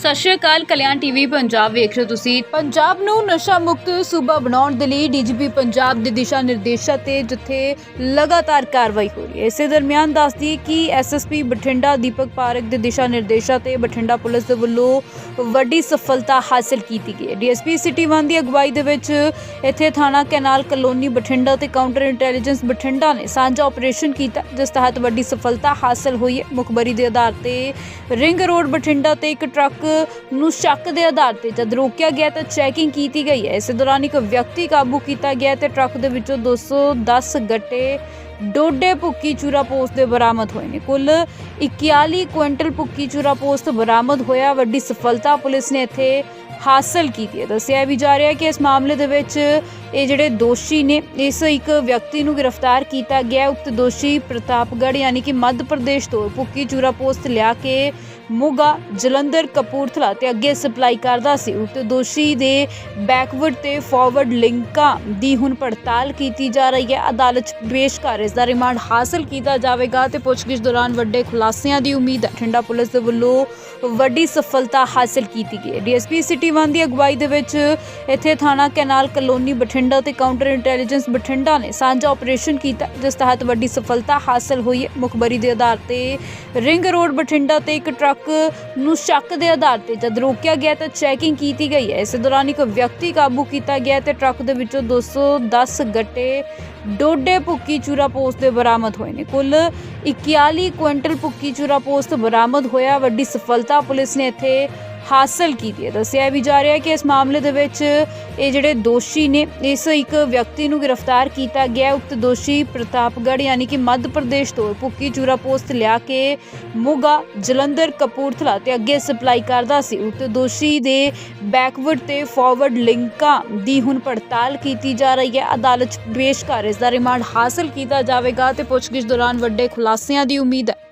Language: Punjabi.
ਸਤਿ ਸ਼੍ਰੀ ਅਕਾਲ, ਕਲਿਆਣ ਟੀਵੀ ਪੰਜਾਬ ਵੇਖ ਰਹੇ ਹੋ ਤੁਸੀਂ। ਪੰਜਾਬ ਨੂੰ ਨਸ਼ਾ ਮੁਕਤ ਸੂਬਾ ਬਣਾਉਣ ਦੇ ਲਈ ਡੀਜੀਪੀ ਪੰਜਾਬ ਦੇ ਦਿਸ਼ਾ ਨਿਰਦੇਸ਼ਾਂ ਤੇ ਜਿੱਥੇ ਲਗਾਤਾਰ ਕਾਰਵਾਈ ਹੋ ਰਹੀ ਹੈ। ਇਸੇ ਦਰਮਿਆਨ ਦੱਸਦੀ ਕਿ ਐਸਐਸਪੀ ਬਠਿੰਡਾ ਦੀਪਕ ਪਾਰਕ ਦੇ ਦਿਸ਼ਾ ਨਿਰਦੇਸ਼ਾਂ ਤੇ ਬਠਿੰਡਾ ਪੁਲਿਸ ਦੇ ਵੱਲੋਂ ਵੱਡੀ ਸਫਲਤਾ ਹਾਸਲ ਕੀਤੀ ਗਈ ਹੈ। ਡੀਐਸਪੀ ਸਿਟੀ 1 ਦੀ ਅਗਵਾਈ ਦੇ ਵਿੱਚ ਇੱਥੇ ਥਾਣਾ ਕੈਨਾਲ ਕਲੋਨੀ ਬਠਿੰਡਾ ਤੇ ਕਾਊਂਟਰ ਇੰਟੈਲੀਜੈਂਸ ਬਠਿੰਡਾ ਨੇ ਸਾਂਝਾ ਆਪਰੇਸ਼ਨ ਕੀਤਾ, ਜਿਸ ਤਹਿਤ ਵੱਡੀ ਸਫਲਤਾ ਹਾਸਲ ਹੋਈ ਹੈ। ਮੁਖਬਰੀ ਦੇ ਆਧਾਰ ਤੇ ਰਿੰਗ ਰੋਡ ਬਠਿੰਡਾ ਤੇ ਇੱਕ ਟਰੱਕ ਨੂੰ ਸ਼ੱਕ ਦੇ ਆਧਾਰ ਤੇ ਜਦ ਰੋਕਿਆ ਗਿਆ ਤਾਂ ਚੈਕਿੰਗ ਕੀਤੀ ਗਈ ਹੈ। ਇਸੇ ਦੌਰਾਨ ਇੱਕ ਵਿਅਕਤੀ ਕਾਬੂ ਕੀਤਾ ਗਿਆ ਤੇ ਟਰੱਕ ਦੇ ਵਿੱਚੋਂ 210 ਗੱਟੇ ਡੋਡੇ ਭੁੱਕੀ ਚੂਰਾ ਪੋਸਟ ਦੇ ਬਰਾਮਦ ਹੋਏ ਨੇ। ਕੁੱਲ 41 ਕੁਇੰਟਲ ਭੁੱਕੀ ਚੂਰਾ ਪੋਸਟ ਬਰਾਮਦ ਹੋਇਆ। ਵੱਡੀ ਸਫਲਤਾ ਪੁਲਿਸ ਨੇ ਇੱਥੇ ਹਾਸਲ ਕੀਤੀ ਹੈ। ਦੱਸਿਆ ਵੀ ਜਾ ਰਿਹਾ ਕਿ ਇਸ ਮਾਮਲੇ ਦੇ ਵਿੱਚ ਇਹ ਜਿਹੜੇ ਦੋਸ਼ੀ ਨੇ, ਇਸ ਇੱਕ ਵਿਅਕਤੀ ਨੂੰ ਗ੍ਰਿਫਤਾਰ ਕੀਤਾ ਗਿਆ। ਉਕਤ ਦੋਸ਼ੀ ਪ੍ਰਤਾਪਗੜ੍ਹ, ਯਾਨੀ ਕਿ ਮੱਧ ਪ੍ਰਦੇਸ਼ ਤੋਂ ਭੁੱਕੀ ਚੂਰਾ ਪੋਸਟ ਲਿਆ ਕੇ ਮੋਗਾ ਜਲੰਧਰ ਕਪੂਰਥਲਾ ਤੇ ਅੱਗੇ ਸਪਲਾਈ ਕਰਦਾ ਸੀ। ਉਕਤ ਦੋਸ਼ੀ ਦੇ ਬੈਕਵਰਡ ਤੇ ਫਾਰਵਰਡ ਲਿੰਕਾਂ ਦੀ ਹੁਣ ਪੜਤਾਲ ਕੀਤੀ ਜਾ ਰਹੀ ਹੈ। ਅਦਾਲਤ 'ਚ ਪੇਸ਼ ਕਰ ਇਸ ਦਾ ਰਿਮਾਂਡ ਹਾਸਲ ਕੀਤਾ ਜਾਵੇਗਾ ਤੇ ਪੁੱਛਗਿੱਛ ਦੌਰਾਨ ਵੱਡੇ ਖੁਲਾਸਿਆਂ ਦੀ ਉਮੀਦ ਹੈ। ਠੰਡਾ ਪੁਲਿਸ ਦੇ ਵੱਲੋਂ ਵੱਡੀ ਸਫਲਤਾ ਹਾਸਲ ਕੀਤੀ ਗਈ ਹੈ। ਡੀਐਸਪੀ ਸਿਟੀ 1 ਦੀ ਅਗਵਾਈ ਦੇ ਵਿੱਚ ਇੱਥੇ ਥਾਣਾ ਕੈਨਾਲ ਕਲੋਨੀ ਬਠਿੰਡਾ ਤੇ ਕਾਊਂਟਰ ਇੰਟੈਲੀਜੈਂਸ ਬਠਿੰਡਾ ਨੇ ਸਾਂਝਾ ਆਪਰੇਸ਼ਨ ਕੀਤਾ, ਜਿਸ ਤਹਿਤ ਵੱਡੀ ਸਫਲਤਾ ਹਾਸਲ ਹੋਈ ਹੈ। ਮੁਖਬਰੀ ਦੇ ਆਧਾਰ ਤੇ ਰਿੰਗ ਰੋਡ ਬਠਿੰਡਾ ਤੇ ਇੱਕ ਟਰੱਕ ਨੂੰ ਸ਼ੱਕ ਦੇ ਆਧਾਰ ਤੇ ਜਦ ਰੋਕਿਆ ਗਿਆ ਤਾਂ ਚੈਕਿੰਗ ਕੀਤੀ ਗਈ ਹੈ। ਇਸੇ ਦੌਰਾਨ ਇੱਕ ਵਿਅਕਤੀ ਕਾਬੂ ਕੀਤਾ ਗਿਆ ਤੇ ਟਰੱਕ ਦੇ ਵਿੱਚੋਂ 210 ਗੱਟੇ ਡੋਡੇ ਭੁੱਕੀ ਚੂਰਾ ਪੋਸਟ ਦੇ ਬਰਾਮਦ ਹੋਏ ਨੇ। ਕੁੱਲ 41 ਕੁਇੰਟਲ ਭੁੱਕੀ ਚੂਰਾ ਪੋਸਟ ਬਰਾਮਦ ਹੋਇਆ। ਵੱਡੀ ਸਫਲਤਾ ਪੁਲਿਸ ਨੇ ਇੱਥੇ ਹਾਸਲ ਕੀਤੀ ਹੈ। ਦੱਸਿਆ ਵੀ ਜਾ ਰਿਹਾ ਹੈ ਕਿ ਇਸ ਮਾਮਲੇ ਦੇ ਵਿੱਚ ਇਹ ਜਿਹੜੇ ਦੋਸ਼ੀ ਨੇ, ਇਸ ਇੱਕ ਵਿਅਕਤੀ ਨੂੰ ਗ੍ਰਿਫਤਾਰ ਕੀਤਾ ਗਿਆ ਉਕਤ ਦੋਸ਼ੀ ਪ੍ਰਤਾਪਗੜ੍ਹ ਯਾਨੀ ਕਿ ਮੱਧ ਪ੍ਰਦੇਸ਼ ਤੋਂ ਭੁੱਕੀ ਚੂਰਾ ਪੋਸਟ ਲਿਆ ਕੇ ਮੋਗਾ ਜਲੰਧਰ ਕਪੂਰਥਲਾ ਤੇ ਅੱਗੇ ਸਪਲਾਈ ਕਰਦਾ ਸੀ। ਉਕਤ ਦੋਸ਼ੀ ਦੇ ਬੈਕਵਰਡ ਤੇ ਫਾਰਵਰਡ ਲਿੰਕਾਂ ਦੀ ਹੁਣ ਪੜਤਾਲ ਕੀਤੀ ਜਾ ਰਹੀ ਹੈ। ਅਦਾਲਤ 'ਚ ਪੇਸ਼ ਕਰ ਇਸ ਦਾ ਰਿਮਾਂਡ ਹਾਸਲ ਕੀਤਾ ਜਾਵੇਗਾ ਤੇ ਪੁੱਛਗਿੱਛ ਦੌਰਾਨ ਵੱਡੇ ਖੁਲਾਸਿਆਂ ਦੀ ਉਮੀਦ ਹੈ।